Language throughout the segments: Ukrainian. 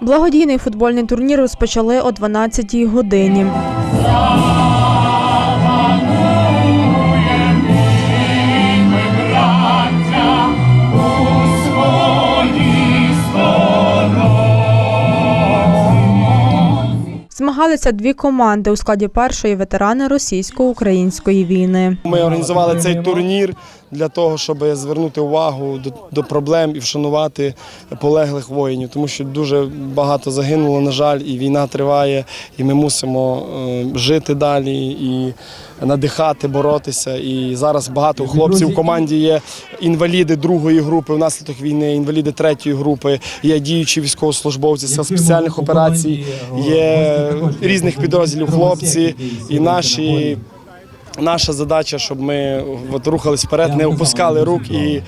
Благодійний футбольний турнір розпочали о 12-й годині. Змагалися дві команди у складі першої ветерани російсько-української війни. Ми організували цей турнір для того, щоб звернути увагу до, проблем і вшанувати полеглих воїнів, тому що дуже багато загинуло, на жаль, і війна триває, і ми мусимо е, жити далі і надихати, боротися. І зараз багато у хлопців в команді є інваліди другої групи внаслідок війни, інваліди третьої групи, є діючі військовослужбовці спеціальних операцій, є різних підрозділів хлопці і наші. Наша задача, щоб ми от, рухались вперед, не опускали рук і е,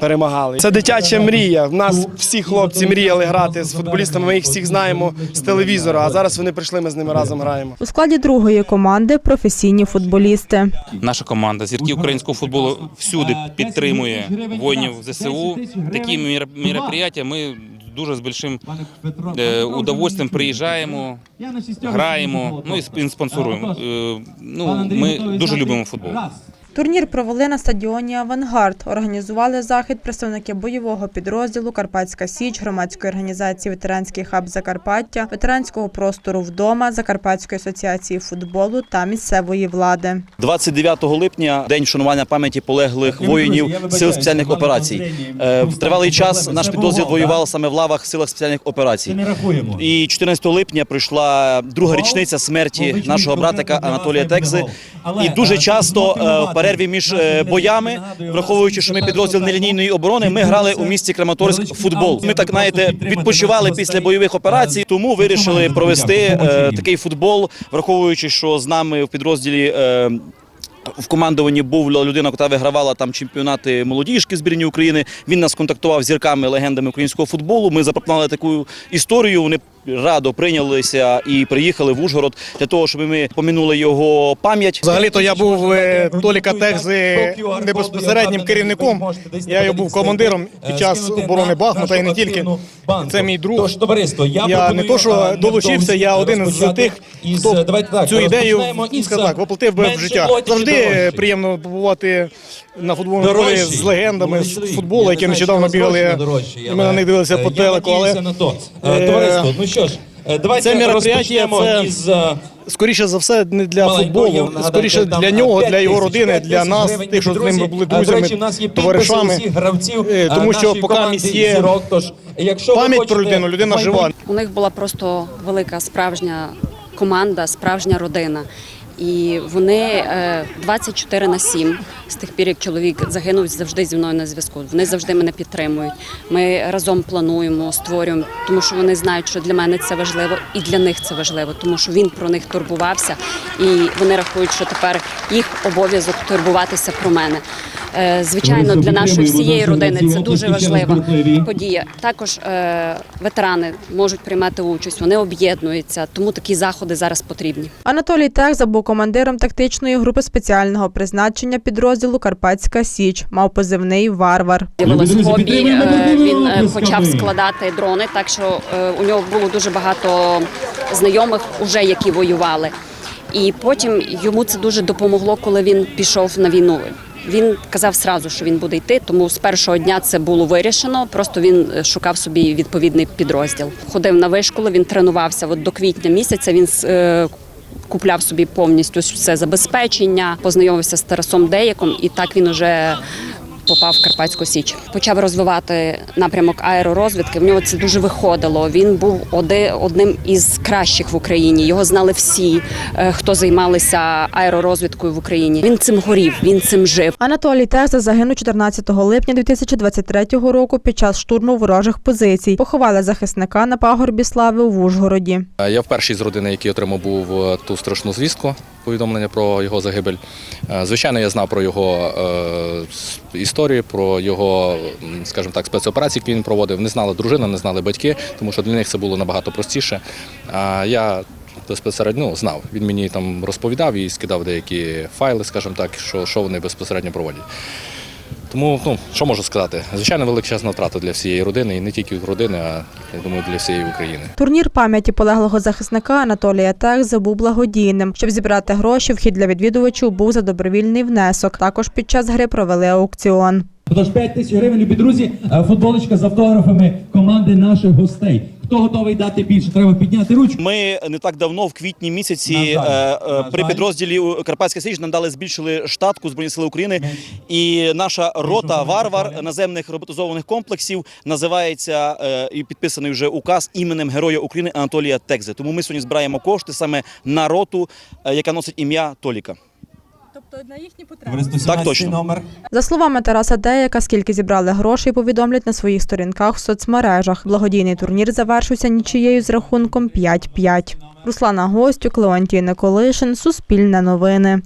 перемагали. Це дитяча мрія. В нас всі хлопці мріяли грати з футболістами. Ми їх всіх знаємо з телевізора. А зараз вони прийшли, ми з ними разом граємо. У складі другої команди професійні футболісти. Наша команда зірки українського футболу всюди підтримує воїнів ЗСУ. Такі мероприятия ми дуже з більшим е, удовольствием приїжджаємо, граємо, ну і сп- спонсоруємо. Е, Ну, ми дуже любимо футбол. Турнір провели на стадіоні Авангард. Організували захід представники бойового підрозділу Карпатська Січ, громадської організації Ветеранський хаб Закарпаття, ветеранського простору вдома, Закарпатської асоціації футболу та місцевої влади. 29 липня день вшанування пам'яті полеглих воїнів сил спеціальних операцій. Е, В тривалий час наш підрозділ воював саме в лавах силах спеціальних операцій. І 14 липня прийшла друга річниця смерті нашого братика Анатолія Текзи. І дуже часто е, в перерві між е, боями, враховуючи, що ми підрозділ нелінійної оборони, ми грали у місті Краматорськ футбол. Ми так знаєте, відпочивали після бойових операцій, тому вирішили провести е, такий футбол, враховуючи, що з нами в підрозділі. В командуванні був людина, яка вигравала там чемпіонати молодіжки збірні України. Він нас контактував з зірками, легендами українського футболу. Ми запропонували таку історію. Вони радо прийнялися і приїхали в Ужгород для того, щоб ми помінули його пам'ять. Взагалі-то я був е, Толіка Текзи не безпосереднім керівником. Я його був командиром під час оборони Бахмута і не тільки. Це мій друг. Тож, товариство, я, Я не то, що долучився, я один з тих, хто цю ідею так, воплотив би в життя. плоті, Завжди приємно побувати на футбольному полі з легендами з футболу, які нещодавно бігали. Ми на них дивилися е, по телеку, але на то. Е, е, Товариство, ну що ж, давайте це мероприятие, розпочнемо це- із скоріше за все не для футболу, нагадаю, скоріше для нього, для його родини, для нас, тих, що з ними були друзями, речі, в нас є підписи товаришами. гравців, тому що поки команди місць є «Зірок». Тож, якщо ви Пам'ять про людину, людина жива. У них була просто велика справжня команда, справжня родина. І вони е, 24 на 7, з тих пір, як чоловік загинув, завжди зі мною на зв'язку. Вони завжди мене підтримують. Ми разом плануємо, створюємо, тому що вони знають, що для мене це важливо, і для них це важливо, тому що він про них турбувався, і вони рахують, що тепер їх обов'язок турбуватися про мене. Е, Звичайно, для нашої всієї родини це дуже важлива подія. Також е, ветерани можуть приймати участь, вони об'єднуються, тому такі заходи зараз потрібні. Анатолій Техза був командиром тактичної групи спеціального призначення підрозділу Карпатська Січ. Мав позивний Варвар. З'явилось хобі. е, Він почав складати дрони, так що у нього було дуже багато знайомих, уже які воювали. І потім йому це дуже допомогло, коли він пішов на війну. Він казав сразу, що він буде йти, тому з першого дня це було вирішено. Просто він е, шукав собі відповідний підрозділ. Ходив на вишколу, він тренувався. От до квітня місяця він е, купляв собі повністю все забезпечення, познайомився з Тарасом Деяком, і так він уже попав в Карпатську Січ. Почав розвивати напрямок аеророзвідки. В нього це дуже виходило. Він був одним із кращих в Україні. Його знали всі, е, хто займалися аеророзвідкою в Україні. Він цим горів, він цим жив. Анатолій Техза загинув 14 липня 2023 року під час штурму ворожих позицій. Поховали захисника на пагорбі слави в Ужгороді. Е, Я в першій з родини, який отримав був е, ту страшну звістку, повідомлення про його загибель. Звичайно, я знав про його е, історію, про його, скажімо так, спецоперації, які він проводив. Не знала дружина, не знали батьки, тому що для них це було набагато простіше. А я безпосередньо ну, знав. Він мені там розповідав і скидав деякі файли, скажімо так, що, що вони безпосередньо проводять. Тому, ну що можу сказати? Звичайно, величезна втрата для всієї родини, і не тільки родини, а я думаю, для всієї України. Турнір пам'яті полеглого захисника Анатолія Тегзи був благодійним. Щоб зібрати гроші, вхід для відвідувачів був за добровільний внесок. Також під час гри провели аукціон. Тож 5 тисяч гривень, любі друзі, е, футболочка з автографами команди наших гостей. Хто готовий дати більше? Треба підняти ручку. Ми не так давно, в квітні місяці, На жаль, е, е, на при підрозділі Карпатська Січ нам дали збільшили штатку Збройні Сили України. І наша рота варвар наземних роботизованих комплексів називається е, і підписаний вже указ іменем Героя України Анатолія Текзе. Тому ми сьогодні збираємо кошти саме на роту, е, яка носить ім'я Толіка. Тобто на їхні потреби. Так точно. номер. За словами Тараса Деяка, скільки зібрали грошей, повідомлять на своїх сторінках в соцмережах. Благодійний турнір завершився нічиєю з рахунком 5-5. Руслана Гостюк, Леонтій Николишин, Суспільне новини.